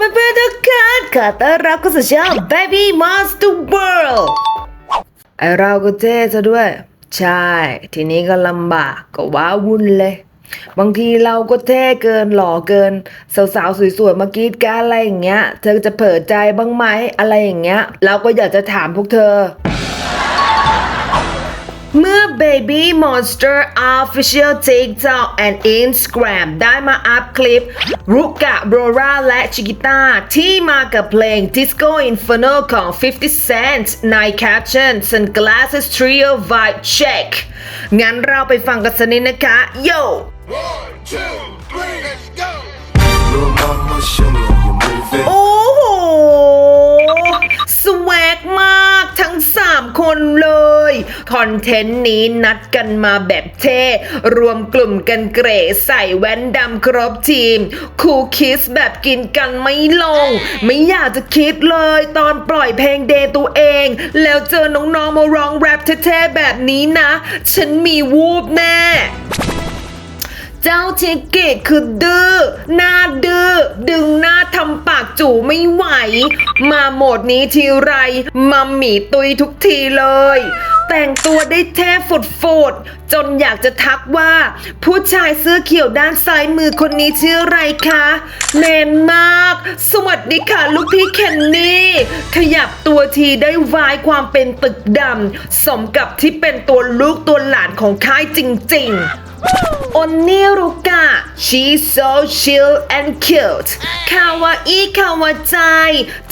ดีค่ะเพื่อนๆทุกคนขอต้อนรับเข้าสู่ช่อง Baby Monster World ไอเราก็เท่ซะด้วย ใช่ ทีนี้ก็ลำบากก็ว้าวุ่นเลย บางทีเราก็เท่เกินหล่อเกิน สาวๆสวยๆมากรีดกรารอะไรอย่างเงี้ย เธอจะเผิดใจบ้างไหมอะไรอย่างเงี้ย เราก็อยากจะถามพวกเธอ เมื่อ Baby Monster Official TikTok and Instagram ได้มาอัพคลิปรุกะโบราและชิกิต้าที่มากับเพลง Disco Inferno ของ 50 Cent ในแคปชั่น Sunglasses Trio Vibe Check งั้นเราไปฟังกันสักนิดนะคะ Yo One, two, คอนเทนต์นี้นัดกันมาแบบเท่ รวมกลุ่มกันเกรใส่แว่นดำครบทีม คูคิสแบบกินกันไม่ลง ไม่อยากจะคิดเลยตอนปล่อยเพลงเดย์ตัวเอง แล้วเจอน้องๆมาร้องแรปเท่ๆแบบนี้นะ ฉันมีวูบแน่เจ้าเทเกตคือดื้อหน้าดื้อดึงหน้าทำปากจู่ไม่ไหว มาโหมดนี้ทีไรมัมหมีตุยทุกทีเลย แต่งตัวได้แท้ฝุดฝดๆจนอยากจะทักว่า ผู้ชายเสื้อเขียวด้านซ้ายมือคนนี้ชื่ออะไรคะแมนมาก สวัสดีค่ะลูกพี่เคนนี่ขยับตัวทีได้วายความเป็นตึกดำสมกับที่เป็นตัวลูกตัวหลานของค่ายจริง ๆ โอนนิรุกะ she's so chill and cute คาวาอีคาวาใจ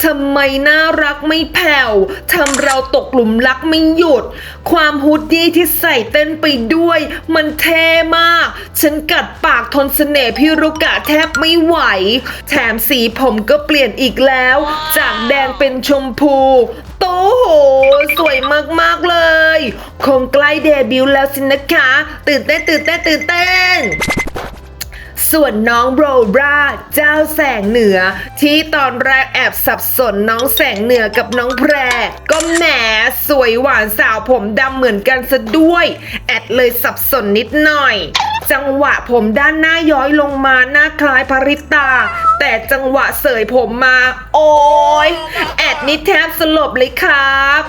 ทำไมน่ารักไม่แผ่วทำเราตกหลุมรักไม่หยุด ความฮูดดี้ที่ใส่เต้นไปด้วย มันเท่มาก ฉันกัดปากทนเสน่ห์พี่รุกะแทบไม่ไหว แถมสีผมก็เปลี่ยนอีกแล้ว จากแดงเป็นชมพูโตโห สวยมาก ๆ เลย คงใกล้เดบิวต์แล้วสินะคะ ตื่นเต้นตื่นเต้นตื่นเต้น ส่วนน้องโบรบราเจ้าแสงเหนือ ที่ตอนแรกแอบสับสนน้องแสงเหนือกับน้องแพร ก็แหมสวยหวานสาวผมดำเหมือนกันซะด้วย แอดเลยสับสนนิดหน่อย จังหวะผมด้านหน้าย้อยลงมาหน้าคล้ายภริตา แต่จังหวะเสยผมมา โอ้ยแอดนี่แทบสลบเลยครับ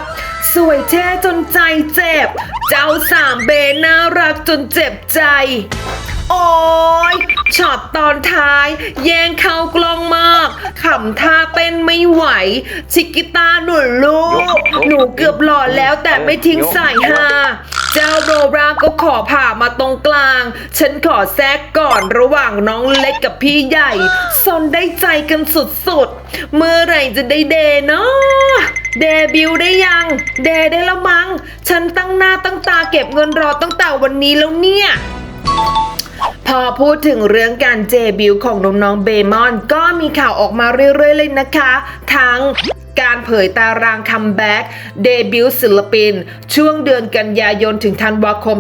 สวยแท้จนใจเจ็บ เจ้าสามเบน่ารักจนเจ็บใจ โอ้ยช็อตตอนท้าย แย่งเข้ากล้องมากขำท่าเต้นไม่ไหว ชิกิตาหนุนลูก หนูเกือบหล่อแล้วแต่ไม่ทิ้งสายฮาเจ้าโบราก็ขอผ่ามาตรงกลาง ฉันขอแทรกก่อนระหว่างน้องเล็กกับพี่ใหญ่ ซนได้ใจกันสุดๆ เมื่อไหร่จะได้เดเนาะ เดบิวต์ได้ยัง เดได้แล้วมั้ง ฉันตั้งหน้าตั้งตาเก็บเงินรอตั้งแต่วันนี้แล้วเนี่ย พอพูดถึงเรื่องการเจบิวของน้องๆเบมอน ก็มีข่าวออกมาเรื่อยๆเลยนะคะ ทั้ง การเผยตารางคัมแบ็กเดบิวต์ศิลปิน ช่วงเดือนกันยายนถึงธันวาคม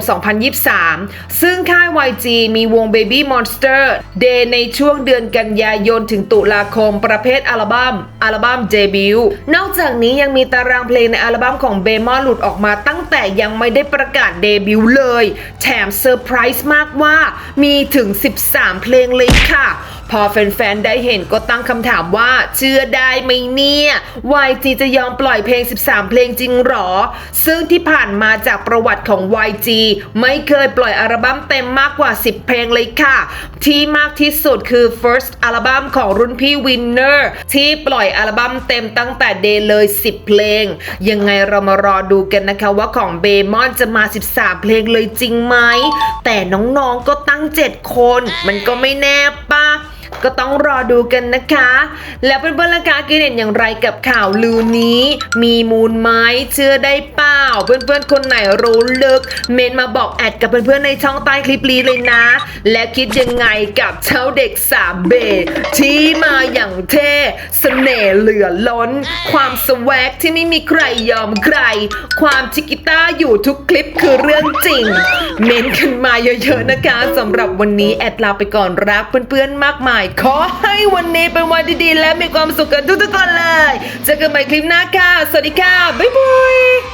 2023 ซึ่งค่าย YG มีวง Baby Monster Day ในช่วงเดือนกันยายนถึงตุลาคม ประเภทอัลบั้มอัลบั้มเดบิวต์นอกจากนี้ยังมีตารางเพลงในอัลบั้มของเบมอนหลุดออกมาตั้งแต่ยังไม่ได้ประกาศเดบิวต์เลย แถมเซอร์ไพรส์มากว่ามีถึง 13 เพลงเลยค่ะ พอแฟนๆ ได้เห็นก็ตั้งคำถามว่าเชื่อได้ไหมเนี่ย YG จะยอมปล่อยเพลง 13 เพลงจริงหรอ ซึ่งที่ผ่านมาจากประวัติของ YG ไม่เคยปล่อยอัลบั้มเต็มมากกว่า 10 เพลงเลยค่ะ ที่มากที่สุดคือ first อัลบั้มของรุ่นพี่ Winner ที่ปล่อยอัลบั้มเต็มตั้งแต่ Day เลย 10 เพลง ยังไงเรามารอดูกันนะคะว่าของเบมอนจะมา 13 เพลงเลยจริงไหม แต่น้องๆก็ตั้ง 7 คน มันก็ไม่แน่ป ก็ต้องรอดูกันนะคะ แล้วเพื่อนๆละคะกินเห็นอย่างไรกับข่าวลือนี้ มีมูลไหมเชื่อได้เปล่า เพื่อนๆคนไหนรู้ลึก เมนมาบอกแอดกับเพื่อนๆในช่องใต้คลิปนี้เลยนะ และคิดยังไงกับเจ้าเด็กสามเบที่มาอย่างเท่ เสน่ห์เหลือล้น ความสแวกที่ไม่มีใครยอมใคร ความชิกิต้าอยู่ทุกคลิปคือเรื่องจริง เมนกันมาเยอะๆนะคะสำหรับวันนี้แอดลาไปก่อนรักเพื่อนๆมากมาย ขอให้วันนี้เป็นวันดีๆ และมีความสุขกันทุกๆคนเลย เจอกันใหม่คลิปหน้าค่ะ สวัสดีค่ะ บ๊ายบาย